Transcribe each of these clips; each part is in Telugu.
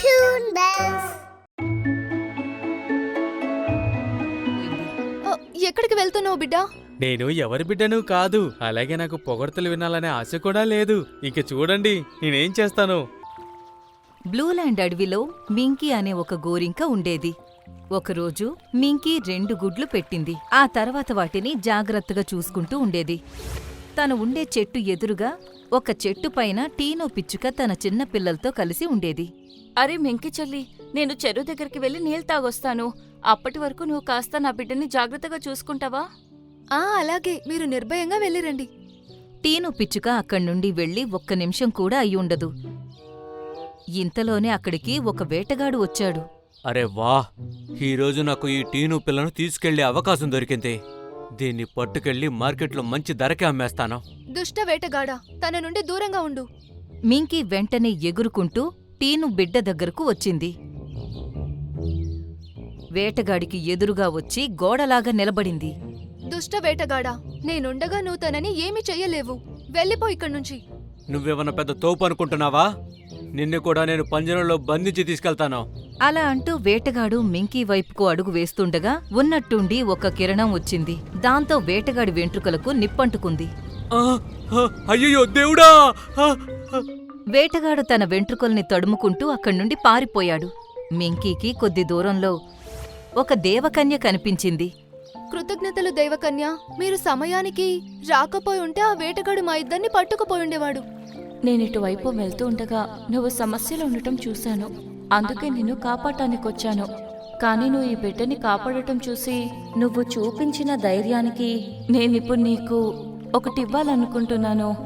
Toon Bells. ఎక్కడికి వెళ్తున్నావు బిడ్డా? నేను ఎవరి బిడ్డను కాదు అలాగే నాకు పొగడ్తలు వినాలనే ఆశ కూడా లేదు. ఇక చూడండి నేనేం చేస్తాను? బ్లూల్యాండ్ అడవిలో మింకీ అనే ఒక గోరింక ఉండేది. ఒకరోజు మింకీ రెండు గుడ్లు పెట్టింది. ఆ తర్వాత వాటిని జాగ్రత్తగా చూసుకుంటూ ఉండేది. తను ఉండే చెట్టు ఎదురుగా ఒక చెట్టు పైన టీనో పిచ్చుక తన చిన్న పిల్లలతో కలిసి ఉండేది. అరే మెంకి చెల్లి నేను చెరువు దగ్గరికి వెళ్ళి నీళ్ళు తాగొస్తాను. అప్పటి వరకు నువ్వు కాస్త నా బిడ్డని జాగ్రత్తగా చూసుకుంటావా? ఆ అలాగే. మీరు నిర్భయంగా వెళ్ళిరండి. టీను పిచ్చుక అక్కడ్నుండి వెళ్ళి ఒక్క నిమిషం కూడా అయ్యుండదు ఇంతలోనే అక్కడికి ఒక వేటగాడు వచ్చాడు. అరే వా ఈరోజు నాకు ఈ టీను పిల్లను తీసుకెళ్ళే అవకాశం దొరికింది. దీన్ని పట్టుకెళ్ళి మార్కెట్లో మంచి ధరకే అమ్మేస్తాను. దుష్ట వేటగాడా తన నుండి దూరంగా ఉండు. మింకీ వెంటనే ఎగురుకుంటూ టీను బిడ్డ దగ్గరకు వచ్చింది. వేటగాడికి ఎదురుగా వచ్చి గోడలాగా నిలబడింది. దుష్ట వేటగాడా నేనుండగా నువ్వు తనని ఏమీ చెయ్యలేవు. వెళ్ళిపో ఇక్కడి నుంచి నువ్వేమన్నా పెద్ద తోపు అనుకుంటున్నావా? నిన్ను కూడా నేను పంజరంలో బంధించి తీసుకెళ్తాను. అలా అంటూ వేటగాడు మింకీ వైపుకు అడుగు వేస్తుండగా ఉన్నట్టుండి ఒక కిరణం వచ్చింది. దాంతో వేటగాడి వెంట్రుకలకు నిప్పంటుకుంది. అయ్యయ్యో దేవుడా. వేటగాడు తన వెంట్రుకల్ని తడుముకుంటూ అక్కడ్నుండి పారిపోయాడు. మింకీకి కొద్ది దూరంలో ఒక దేవకన్య కనిపించింది. కృతజ్ఞతలు దైవకన్య. మీరు సమయానికి రాకపోయి ఉంటే ఆ వేటగాడు మా ఇద్దరిని పట్టుకుపోయి ఉండేవాడు. నేను ఇటువైపు వెళ్తూ ఉండగా నువ్వు సమస్యలో ఉండటం చూశాను. అందుకే నిన్ను కాపాడటానికొచ్చాను. కానీ నువ్వు ఈ బిడ్డని కాపాడటం చూసి నువ్వు చూపించిన ధైర్యానికి నేనిప్పుడు నీకు ఒకటి ఇవ్వాలనుకుంటున్నాను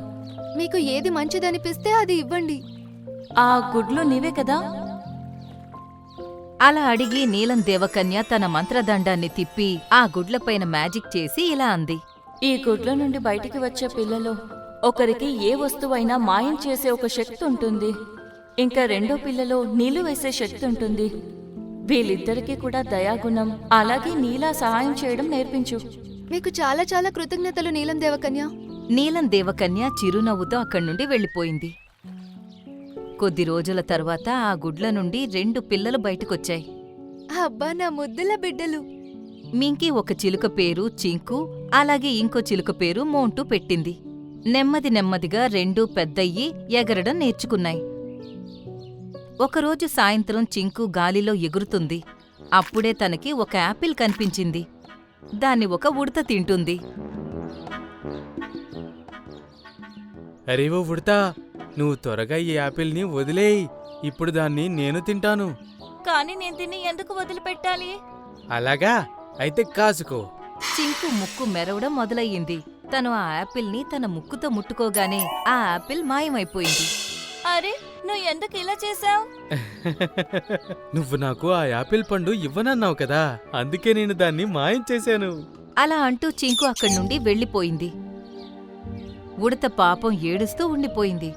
మీకు ఏది మంచిదనిపిస్తే అది ఇవ్వండి. ఆ గుడ్లు నీవే కదా? అలా అడిగి నీలం దేవకన్య తన మంత్రదండాన్ని తిప్పి ఆ గుడ్లపైన మ్యాజిక్ చేసి ఇలా అంది. ఈ గుడ్ల నుండి బయటికి వచ్చే పిల్లలు ఒకరికి ఏ వస్తువైనా మాయం చేసే ఒక శక్తి ఉంటుంది. ఇంకా రెండో పిల్లలో నీళ్ళు వేసే శక్తి ఉంటుంది. వీళ్ళిద్దరికీ కూడా దయాగుణం అలాగే నీలా సహాయం చేయడం నేర్పించు. మీకు చాలా చాలా కృతజ్ఞతలు నీలం దేవకన్య. నీలం దేవకన్య చిరునవ్వుతో అక్కడ్నుండి వెళ్ళిపోయింది. కొద్ది రోజుల తర్వాత ఆ గుడ్ల నుండి రెండు పిల్లలు బయటకొచ్చాయి. అబ్బా నా ముద్దుల బిడ్డలు. మింకి ఒక చిలుక పేరు చింకు అలాగే ఇంకో చిలుక పేరు మోంటూ పెట్టింది. నెమ్మది నెమ్మదిగా రెండూ పెద్దయ్యి ఎగరడం నేర్చుకున్నాయి. ఒకరోజు సాయంత్రం చింకు గాలిలో ఎగురుతుంది. అప్పుడే తనకి ఒక యాపిల్ కనిపించింది. దాన్ని ఒక ఉడత తింటుంది. అరే ఓ ఉడతా నువ్వు త్వరగా ఈ యాపిల్ని వదిలేయి. ఇప్పుడు దాన్ని నేను తింటాను. కానీ నేను దీన్ని ఎందుకు వదిలిపెట్టాలి? అలాగా? అయితే కాసుకో. చింకు ముక్కు మెరవడం మొదలయ్యింది. తను ఆ యాపిల్ని తన ముక్కుతో ముట్టుకోగానే ఆ యాపిల్ మాయమైపోయింది. అరే నువ్వు ఎందుకు ఇలా చేసావు నువ్వు నాకు ఆ యాపిల్ పండు ఇవ్వనన్నావు కదా అందుకే నేను దాన్ని మాయం చేశాను. అలా అంటూ చింకు అక్కడి నుండి వెళ్ళిపోయింది. ఉడత పాపం ఏడుస్తూ ఉండిపోయింది.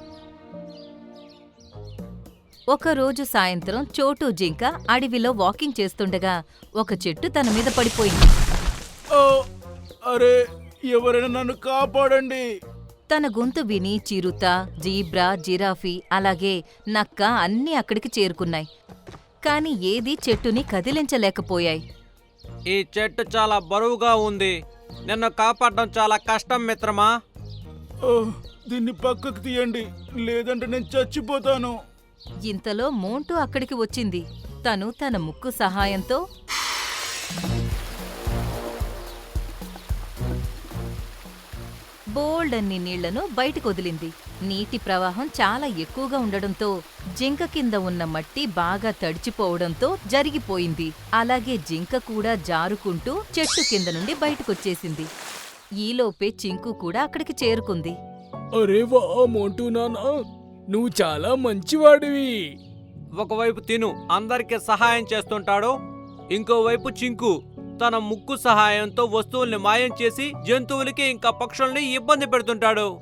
ఒకరోజు సాయంత్రం చోటు జింక అడవిలో వాకింగ్ చేస్తుండగా ఒక చెట్టు తన మీద పడిపోయింది. అరే ఎవరైనా నన్ను కాపాడండి. తన గొంతు విని చిరుత జీబ్రా జిరాఫీ అలాగే నక్క అన్నీ అక్కడికి చేరుకున్నాయి. కాని ఏదీ చెట్టుని కదిలించలేకపోయాయి. ఈ చెట్టు చాలా బరువుగా ఉంది. నిన్ను కాపాడడం చాలా కష్టం మిత్రమా? దీన్ని పక్కకు తీయండి. లేదంటే నేను చచ్చిపోతాను. ఇంతలో మోంటూ అక్కడికి వచ్చింది. తను తన ముక్కు సహాయంతో బోల్డ్ అన్ని నీళ్ళను బయటకు వదిలింది నీటి ప్రవాహం చాలా ఎక్కువగా ఉండడంతో జింక కింద ఉన్న మట్టి బాగా తడిచిపోవడంతో జరిగిపోయింది. అలాగే జింక కూడా జారుకుంటూ చెట్టు కింద నుండి బయటకొచ్చేసింది. ఈలోపే చింకు కూడా అక్కడికి చేరుకుంది. అరే వా మోంటూ నానా నువ్వు చాలా మంచివాడివి. ఒకవైపు తిను అందరికీ సహాయం చేస్తుంటాడు ఇంకోవైపు చింకు. తన ముక్కు సహాయంతో వస్తువుల్ని మాయం చేసి జంతువులకి ఇంకా పక్షుల్ని ఇబ్బంది పెడుతుంటాడు.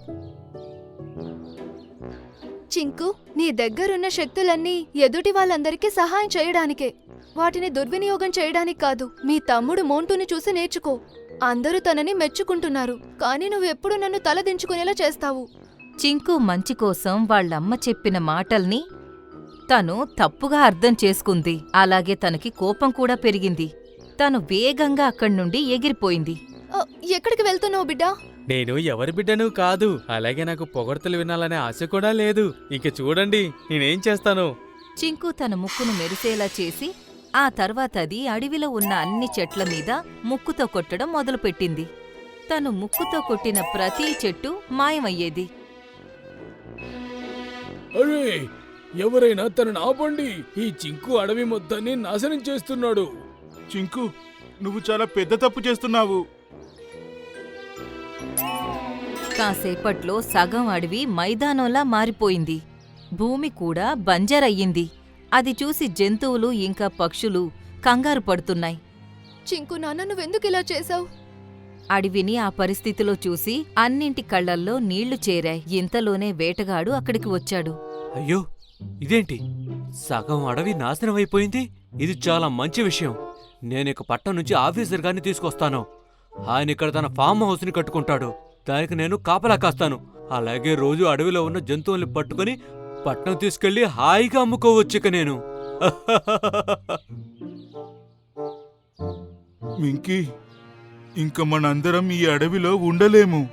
చింకు నీ దగ్గరున్న శక్తులన్నీ ఎదుటి వాళ్ళందరికీ సహాయం చేయడానికే. వాటిని దుర్వినియోగం చేయడానికి కాదు మీ తమ్ముడు మోంటూని చూసి నేర్చుకో. అందరూ తనని మెచ్చుకుంటున్నారు కానీ నువ్వెప్పుడు నన్ను తలదించుకునేలా చేస్తావు. చింకు మంచి కోసం వాళ్ళమ్మ చెప్పిన మాటల్ని తను తప్పుగా అర్థం చేసుకుంది. అలాగే తనకి కోపం కూడా పెరిగింది. తను వేగంగా అక్కడి నుండి ఎగిరిపోయింది. ఎక్కడికి వెళ్తున్నావు బిడ్డా? నేను ఎవరి బిడ్డను కాదు. అలాగే నాకు పొగడ్తలు వినాలనే ఆశ కూడా లేదు. ఇంక చూడండి నేనేం చేస్తాను? చింకు తన ముక్కును మెరిసేలా చేసి ఆ తర్వాత అది అడవిలో ఉన్న అన్ని చెట్ల మీద ముక్కుతో కొట్టడం మొదలుపెట్టింది. తను ముక్కుతో కొట్టిన ప్రతి చెట్టు మాయమయ్యేది. అరే ఎవరైనా తనని ఆపండి. ఈ చింకు అడవి మొత్తాన్ని నాశనం చేస్తున్నాడు. చింకు నువ్వు చాలా పెద్ద తప్పు చేస్తున్నావు. కాసేపట్లో సగం అడవి మైదానంలా మారిపోయింది. భూమి కూడా బంజరయ్యింది. అది చూసి జంతువులు ఇంకా పక్షులు కంగారు పడుతున్నాయి. చింకు నాన్న నువ్వెందుకు ఇలా చేశావు? అడవిని ఆ పరిస్థితిలో చూసి అన్నింటి కళ్ళల్లో నీళ్ళు చేరాయి. ఇంతలోనే వేటగాడు అక్కడికి వచ్చాడు. అయ్యో ఇదేంటి? సగం అడవి నాశనం అయిపోయింది? ఇది చాలా మంచి విషయం. నేను ఇక పట్టణం నుంచి ఆఫీసర్ గారిని తీసుకొస్తాను. ఆయన ఇక్కడ తన ఫామ్ హౌస్ని కట్టుకుంటాడు. దానికి నేను కాపలా కాస్తాను. అలాగే రోజు అడవిలో ఉన్న జంతువుల్ని పట్టుకొని పట్నం తీసుకెళ్ళి హాయిగా అమ్ముకోవచ్చు ఇక నేను. మింకీ ఇంక మనందరం ఈ అడవిలో ఉండలేము.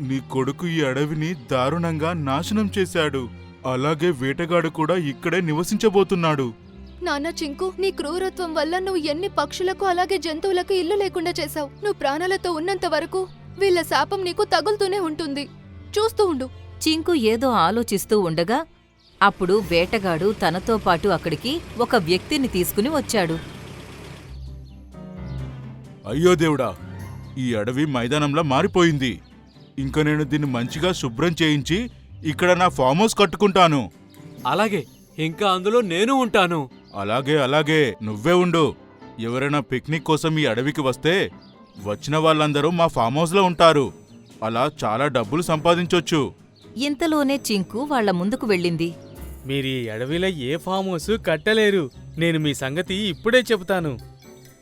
నీ కొడుకు ఈ అడవిని దారుణంగా నాశనం చేశాడు. అలాగే వేటగాడు కూడా ఇక్కడే నివసించబోతున్నాడు. నాన్న చింకు నీ క్రూరత్వం వల్ల నువ్వు ఎన్ని పక్షులకు అలాగే జంతువులకు ఇల్లు లేకుండా చేశావు. నువ్వు ప్రాణాలతో ఉన్నంత వరకు వీళ్ళ శాపం నీకు తగులుతూనే ఉంటుంది. చూస్తూ ఉండు. చింకు ఏదో ఆలోచిస్తూ ఉండగా అప్పుడు వేటగాడు తనతో పాటు అక్కడికి ఒక వ్యక్తిని తీసుకుని వచ్చాడు. అయ్యో దేవుడా ఈ అడవి మైదానంలా మారిపోయింది. ఇంక నేను దీన్ని మంచిగా శుభ్రం చేయించి ఇక్కడ నా ఫామ్ హౌస్ కట్టుకుంటాను. అలాగే ఇంకా అందులో నేను ఉంటాను. అలాగే అలాగే నువ్వే ఉండు. ఎవరైనా పిక్నిక్ కోసం ఈ అడవికి వస్తే వచ్చిన వాళ్ళందరూ మా ఫామ్ హౌస్లో ఉంటారు. అలా చాలా డబ్బులు సంపాదించొచ్చు. ఇంతలోనే చింకు వాళ్ళ ముందుకు వెళ్ళింది. మీరు ఈ అడవిలో ఏ ఫామ్ హౌస్ కట్టలేరు. నేను మీ సంగతి ఇప్పుడే చెబుతాను.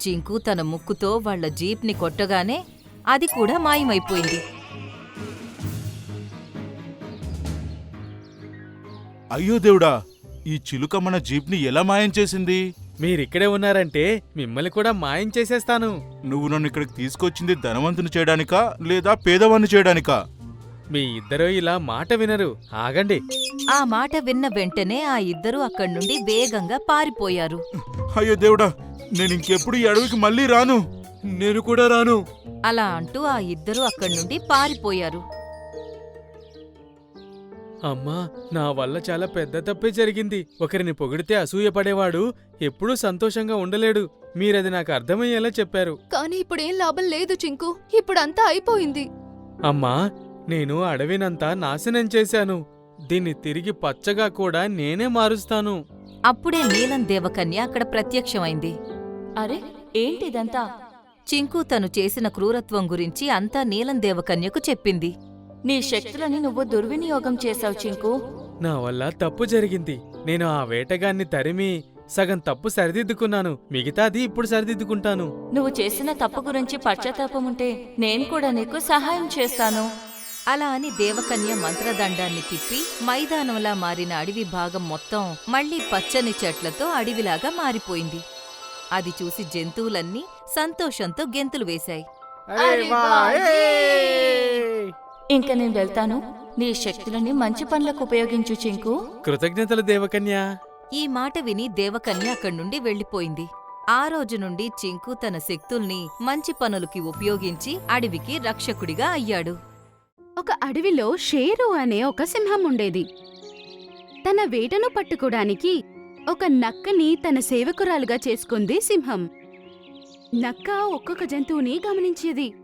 చింకు తన ముక్కుతో వాళ్ళ జీప్ని కొట్టగానే అది కూడా మాయమైపోయింది. అయ్యో దేవుడా ఈ చిలుక మన జీప్ని ఎలా మాయం చేసింది? మీరిక్కడే ఉన్నారంటే మిమ్మల్ని కూడా మాయం చేసేస్తాను. నువ్వు నన్ను ఇక్కడికి తీసుకొచ్చింది ధనవంతుని చేయడానికా లేదా పేదవాన్ని చేయడానికా? మీ ఇద్దరూ ఇలా మాట వినరు. ఆగండి. ఆ మాట విన్న వెంటనే ఆ ఇద్దరూ అక్కడి నుండి వేగంగా పారిపోయారు. అయ్యో దేవుడా నేను ఇంకెప్పుడు ఈ అడవికి మళ్ళీ రాను? నేను కూడా రాను. అలా అంటూ ఆ ఇద్దరూ అక్కడి నుండి పారిపోయారు. అమ్మా నా వల్ల చాలా పెద్ద తప్పే జరిగింది. ఒకరిని పొగిడితే అసూయపడేవాడు ఎప్పుడూ సంతోషంగా ఉండలేడు. మీరది నాకు అర్థమయ్యేలా చెప్పారు. కానీ ఇప్పుడేం లాభం లేదు చింకు. ఇప్పుడంతా అయిపోయింది. అమ్మా నేను అడవినంతా నాశనం చేశాను. దీన్ని తిరిగి పచ్చగా కూడా నేనే మారుస్తాను. అప్పుడే నీలం దేవకన్య అక్కడ ప్రత్యక్షమైంది. అరే ఏంటిదంతా? చింకు తను చేసిన క్రూరత్వం గురించి అంతా నీలం దేవకన్యకు చెప్పింది. నీ శక్తులని నువ్వు దుర్వినియోగం చేశావు చింకు. నా వల్ల తప్పు జరిగింది. నేను ఆ వేటగాన్ని తరిమి సగం తప్పు సరిదిద్దుకున్నాను. మిగతాది ఇప్పుడు సరిదిద్దుకుంటాను. నువ్వు చేసిన తప్పు గురించి పశ్చాత్తాపం ఉంటే నేను కూడా నీకు సహాయం చేస్తాను. అలా అని దేవకన్య మంత్రదండాన్ని తిప్పి మైదానంలా మారిన అడవి భాగం మొత్తం మళ్ళీ పచ్చని చెట్లతో అడవిలాగా మారిపోయింది. అది చూసి జంతువులన్నీ సంతోషంతో గెంతులు వేశాయి. ఇంక నేను వెళ్తాను. నీ శక్తులని మంచి పనులకు ఉపయోగించు చింకు. కృతజ్ఞతలు దేవకన్యా. ఈ మాట విని దేవకన్య అక్కడి నుండి వెళ్ళిపోయింది. ఆ రోజు నుండి చింకు తన శక్తుల్ని మంచి పనులకి ఉపయోగించి అడవికి రక్షకుడిగా అయ్యాడు. ఒక అడవిలో షేరు అనే ఒక సింహం ఉండేది తన వేటను పట్టుకోడానికి ఒక నక్కని తన సేవకురాలుగా చేసుకుంది సింహం. నక్క ఒక్కొక్క జంతువుని గమనించేది.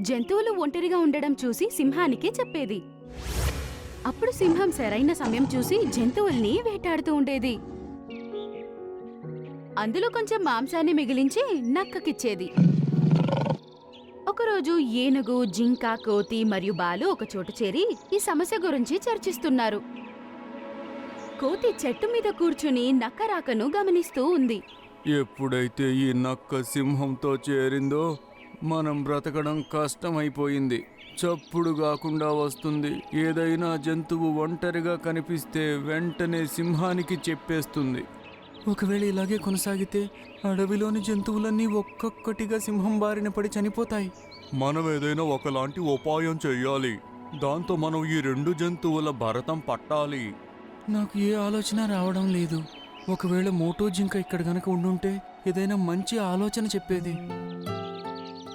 జంతువులు ఒంటరిగా ఉండడం చూసి సింహానికి చెప్పేది. అప్పుడు సింహం సరైన సమయం చూసి జంతువుల్ని వేటాడుతూ ఉండేది. అందులో కొంచెం మాంసాన్ని మిగిలించి నక్కకిచ్చేది. ఒకరోజు ఏనుగు జింక కోతి మరియు బాలు ఒకచోటు చేరి ఈ సమస్య గురించి చర్చిస్తున్నారు. కోతి చెట్టు మీద కూర్చుని నక్క రాకను గమనిస్తూ ఉంది. ఎప్పుడైతే ఈ నక్క సింహంతో చేరిందో మనం బ్రతకడం కష్టమైపోయింది. చప్పుడు కాకుండా వస్తుంది. ఏదైనా జంతువు ఒంటరిగా కనిపిస్తే వెంటనే సింహానికి చెప్పేస్తుంది. ఒకవేళ ఇలాగే కొనసాగితే అడవిలోని జంతువులన్నీ ఒక్కొక్కటిగా సింహం బారిన పడి చనిపోతాయి. మనం ఏదైనా ఒకలాంటి ఉపాయం చెయ్యాలి. దాంతో మనం ఈ రెండు జంతువుల భరతం పట్టాలి. నాకు ఏ ఆలోచన రావడం లేదు. ఒకవేళ మోటో జింక ఇక్కడ గనక ఉండుంటే ఏదైనా మంచి ఆలోచన చెప్పేది.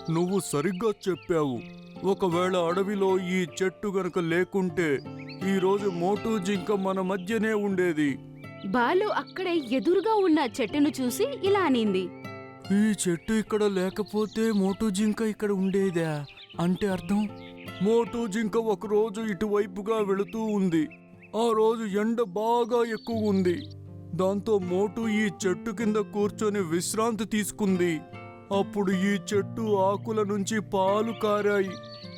నువ్వు సరిగ్గా చెప్పావు. ఒకవేళ అడవిలో ఈ చెట్టు గనక లేకుంటే ఈరోజు మోటూ జింక మన మధ్యనే ఉండేది. బాలు అక్కడే ఎదురుగా ఉన్న చెట్టును చూసి ఇలా అనింది. ఈ చెట్టు ఇక్కడ లేకపోతే మోటూ జింక ఇక్కడ ఉండేదా? అంటే అర్థం? మోటూ జింక ఒకరోజు ఇటువైపుగా వెళుతూ ఉంది. ఆ రోజు ఎండ బాగా ఎక్కువ ఉంది. దాంతో మోటు ఈ చెట్టు కింద కూర్చొని విశ్రాంతి తీసుకుంది. అప్పుడు ఈ చెట్టు ఆకుల నుంచి పాలు కారాయి.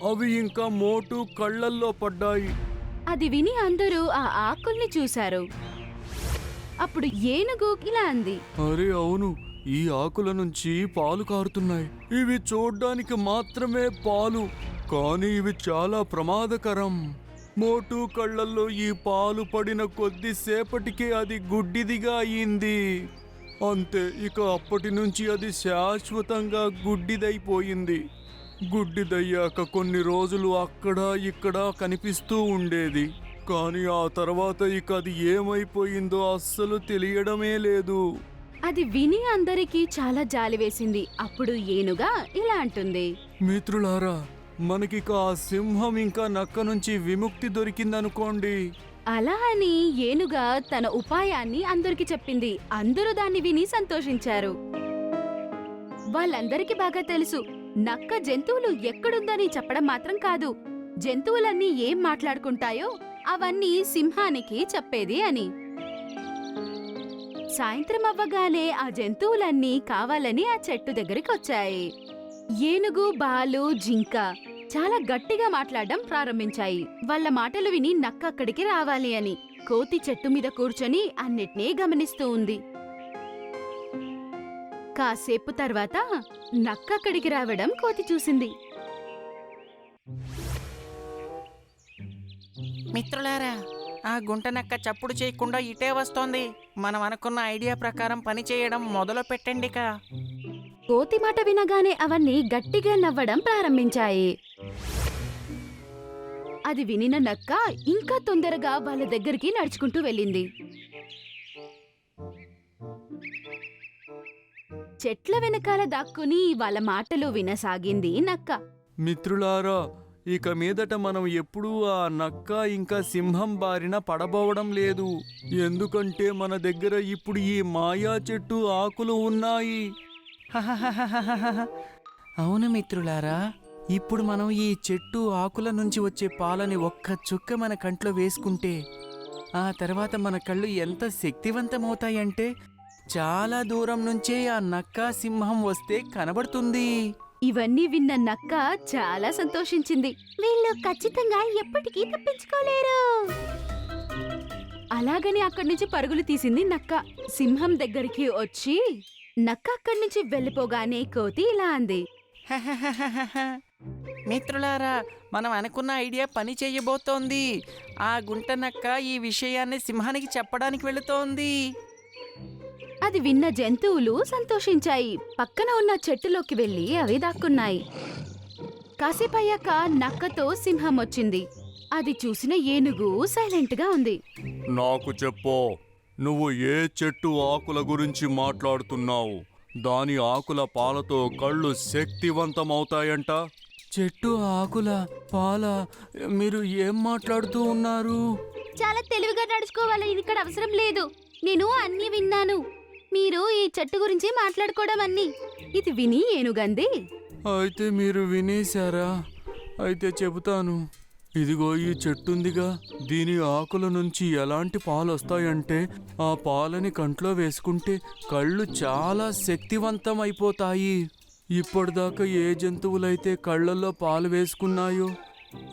అవి ఇంకా మోటు కళ్ళల్లో పడ్డాయి. అది విని అందరూ ఆ ఆకుల్ని చూశారు. అప్పుడు ఏనుగు ఇలా అంది. అరే అవును. ఈ ఆకుల నుంచి పాలు కారుతున్నాయి. ఇవి చూడ్డానికి మాత్రమే పాలు కానీ ఇవి చాలా ప్రమాదకరం. మోటు కళ్ళల్లో ఈ పాలు పడిన కొద్దిసేపటికే అది గుడ్డిదిగా అయింది. అంతే ఇక అప్పటి నుంచి అది శాశ్వతంగా గుడ్డిదైపోయింది. గుడ్డిదయ్యాక కొన్ని రోజులు అక్కడ ఇక్కడ కనిపిస్తూ ఉండేది. కానీ ఆ తర్వాత ఇక అది ఏమైపోయిందో అస్సలు తెలియడమే లేదు. అది విని అందరికీ చాలా జాలి వేసింది. అప్పుడు ఏనుగా ఇలా అంటుంది. మిత్రులారా మనకిక ఆ సింహం ఇంకా నక్క నుంచి విముక్తి దొరికిందనుకోండి. అలా అని ఏనుగా తన ఉపాయాన్ని అందరికి చెప్పింది. అందరూ దాన్ని విని సంతోషించారు. వాళ్ళందరికీ బాగా తెలుసు. నక్క జంతువులు ఎక్కడుందని చెప్పడం మాత్రం కాదు. జంతువులన్నీ ఏం మాట్లాడుకుంటాయో అవన్నీ సింహానికి చెప్పేది అని. సాయంత్రం అవ్వగానే ఆ జంతువులన్నీ కావాలని ఆ చెట్టు దగ్గరికి వచ్చాయి ఏనుగు బాలు జింక చాలా గట్టిగా మాట్లాడడం ప్రారంభించాయి. వాళ్ళ మాటలు విని నక్క అక్కడికి రావాలి అని కోతి చెట్టు మీద కూర్చొని అన్నిటినీ గమనిస్తూ ఉంది. కాసేపు తర్వాత నక్క అక్కడికి రావడం కోతి చూసింది. మిత్రులారా ఆ గుంట నక్క చప్పుడు చేయకుండా ఇటే వస్తోంది. మనం అనుకున్న ఐడియా ప్రకారం పని చేయడం మొదలు పెట్టండిక కోతి మాట వినగానే అవన్నీ గట్టిగా నవ్వడం ప్రారంభించాయి. అది వినిన నక్క ఇంకా తొందరగా వాళ్ళ దగ్గరికి నడుచుకుంటూ వెళ్ళింది. చెట్ల వెనకాల దాక్కుని వాళ్ళ మాటలు వినసాగింది నక్క. మిత్రులారా ఇక మీదట మనం ఎప్పుడూ ఆ నక్క ఇంకా సింహం బారిన పడబోవడం లేదు. ఎందుకంటే మన దగ్గర ఇప్పుడు ఈ మాయా చెట్టు ఆకులు ఉన్నాయి. అవును మిత్రులారా ఇప్పుడు మనం ఈ చెట్టు ఆకుల నుంచి వచ్చే పాలని ఒక్క చుక్క మన కంట్లో వేసుకుంటే ఆ తర్వాత మన కళ్ళు ఎంత శక్తివంతమవుతాయంటే చాలా దూరం నుంచే ఆ నక్క సింహం వస్తే కనబడుతుంది. ఇవన్నీ విన్న నక్క చాలా సంతోషించింది. వీళ్ళు ఖచ్చితంగా ఎప్పటికీ తప్పించుకోలేరు. అలాగని అక్కడి నుంచి పరుగులు తీసింది నక్క. సింహం దగ్గరికి వచ్చి నక్క అక్కడి నుంచి వెళ్ళిపోగానే కోతి ఇలా అంది. మిత్రులారా మనం అనుకున్న ఐడియా పని చేయబోతోంది. ఆ గుంట నక్క ఈ విషయాన్ని సింహానికి చెప్పడానికి వెళుతోంది. అది విన్న జంతువులు సంతోషించాయి. పక్కన ఉన్న చెట్టులోకి వెళ్ళి అవి దాక్కున్నాయి. కాసేపయ్యాక నక్కతో సింహం వచ్చింది. అది చూసిన ఏనుగు సైలెంట్గా ఉంది. నాకు చెప్పు. నువ్వు ఏ చెట్టు ఆకుల గురించి మాట్లాడుతున్నావు? దాని ఆకుల పాలతో కళ్ళు శక్తివంతమవుతాయంట? చెట్టు ఆకుల పాల మీరు ఏం మాట్లాడుతూ ఉన్నారు? చాలా తెలివిగా నడుచుకోవాలని ఇక్కడ అవసరం లేదు. నేను అన్ని విన్నాను. మీరు ఈ చెట్టు గురించి మాట్లాడుకోవడం అన్ని. ఇది విని ఏనుగంది? అయితే మీరు వినేశారా? అయితే చెబుతాను. ఇదిగో ఈ చెట్టుందిగా. దీని ఆకుల నుంచి ఎలాంటి పాలు వస్తాయంటే ఆ పాలని కంట్లో వేసుకుంటే కళ్ళు చాలా శక్తివంతం అయిపోతాయి ఇప్పటిదాకా ఏ జంతువులైతే కళ్ళల్లో పాలు వేసుకున్నాయో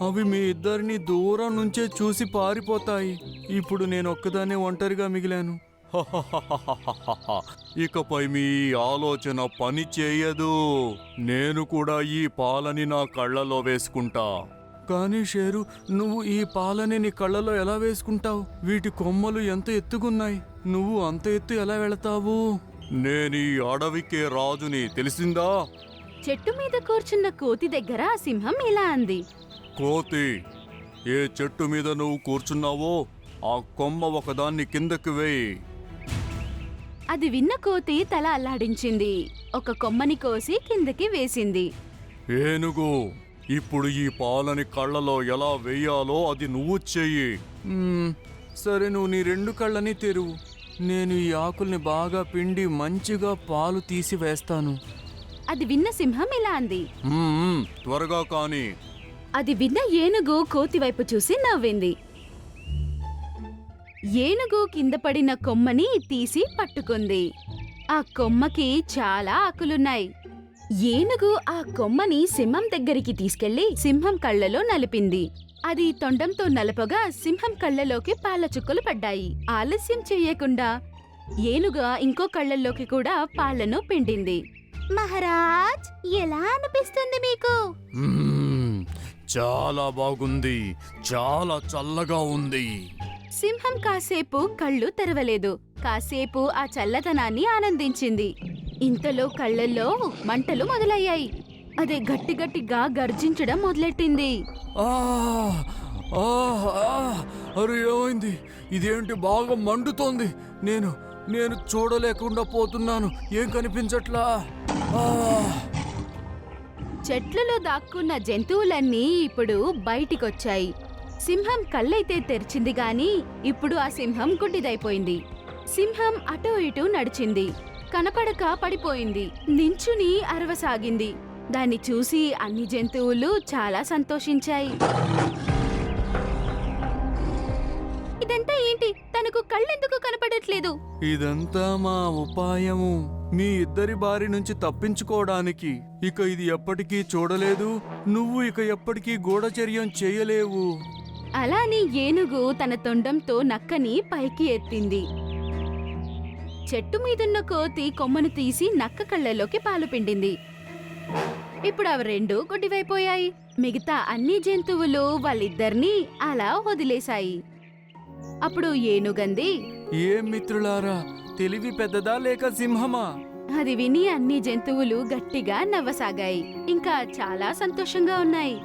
అవి మీ ఇద్దరిని దూరం నుంచే చూసి పారిపోతాయి. ఇప్పుడు నేను ఒక్కదానే ఒంటరిగా మిగిలాను. ఇకపై మీ ఆలోచన పని చేయదు. నేను కూడా ఈ పాలని నా కళ్ళలో వేసుకుంటా. కానీ షేరు నువ్వు ఈ పాలని నీ కళ్ళలో ఎలా వేసుకుంటావు? వీటి కొమ్మలు ఎంత ఎత్తుగున్నాయి? నువ్వు అంత ఎత్తు ఎలా వెళతావు? నేను ఈ అడవికే రాజుని తెలిసిందా? చెట్టు మీద కూర్చున్న కోతి దగ్గర ఆ సింహం ఇలా అంది. కోతి ఏ చెట్టు మీద నువ్వు కూర్చున్నావో ఆ కొమ్మ ఒకదాన్ని కిందకి వేయి. అది విన్న కోతి తల అల్లాడించింది. ఒక కొమ్మని కోసి కిందకి వేసింది. ఏనుగు ఇప్పుడు ఈ పాలని కళ్ళలో ఎలా వేయాలో అది నువ్వు చెయ్యి. సరే నువ్వు నీ రెండు కళ్ళని తెరువు నేను ఈ ఆకుల్ని బాగా పిండి మంచిగా పాలు తీసి వేస్తాను. అది విన్న సింహం ఇలా అంది. త్వరగా కాని. అది విన్న ఏనుగు కోతి వైపు చూసి నవ్వింది. ఏనుగు కింద పడిన కొమ్మని తీసి పట్టుకుంది. ఆ కొమ్మకి చాలా ఆకులున్నాయి. ఏనుగు ఆ కొమ్మని సింహం దగ్గరికి తీసుకెళ్ళి సింహం కళ్ళలో నలిపింది. అది తొండంతో నలపగా సింహం కళ్ళలోకి పాల చుక్కలు పడ్డాయి. ఆలస్యం చెయ్యకుండా ఏనుగా ఇంకో కళ్ళల్లోకి కూడా పాలను పిండింది. మహారాజ్ ఎలా అనిపిస్తుంది మీకు? చాలా బాగుంది. చాలా చల్లగా ఉంది. సింహం కాసేపు కళ్ళు తెరవలేదు. కాసేపు ఆ చల్లదనాన్ని ఆనందించింది. ఇంతలో కళ్ళల్లో మంటలు మొదలయ్యాయి. అదే గట్టి గట్టిగా గర్జించడం మొదలెట్టింది. అరే ఏమైంది? ఇదేంటి బాగా మండుతోంది? నేను నేను చూడలేకుండా పోతున్నాను. ఏం కనిపించట్లా? చెట్లలో దాక్కున్న జంతువులన్నీ ఇప్పుడు బయటికొచ్చాయి. సింహం కళ్ళైతే తెరిచింది గాని ఇప్పుడు ఆ సింహం గుడ్డిదైపోయింది. సింహం అటూ ఇటూ నడిచింది. కనపడక పడిపోయింది. నించుని అరవసాగింది. దాన్ని చూసి అన్ని జంతువులు చాలా సంతోషించాయి. ఇదంతా ఏంటి? తనకు కళ్ళెందుకు కనపడట్లేదు? ఇదంతా మా ఉపాయము. మీ ఇద్దరి బారి నుంచి తప్పించుకోవడానికి. ఇక ఇది ఎప్పటికీ చూడలేదు. నువ్వు ఇక ఎప్పటికీ గూఢచర్యం చేయలేవు. అలాని ఏనుగు తన తొండంతో నక్కని పైకి ఎత్తింది. చెట్టు మీదున్న కోతి కొమ్మను తీసి నక్క కళ్ళలోకి పాలు పిండింది. ఇప్పుడు అవి రెండు గుడ్డివైపోయాయి. మిగతా అన్ని జంతువులు వాళ్ళిద్దరినీ అలా వదిలేశాయి. అప్పుడు ఏనుగంది ఏం మిత్రులారా తెలివి పెద్దదా లేక సింహమా? అది విని అన్ని జంతువులు గట్టిగా నవ్వసాగాయి. ఇంకా చాలా సంతోషంగా ఉన్నాయి.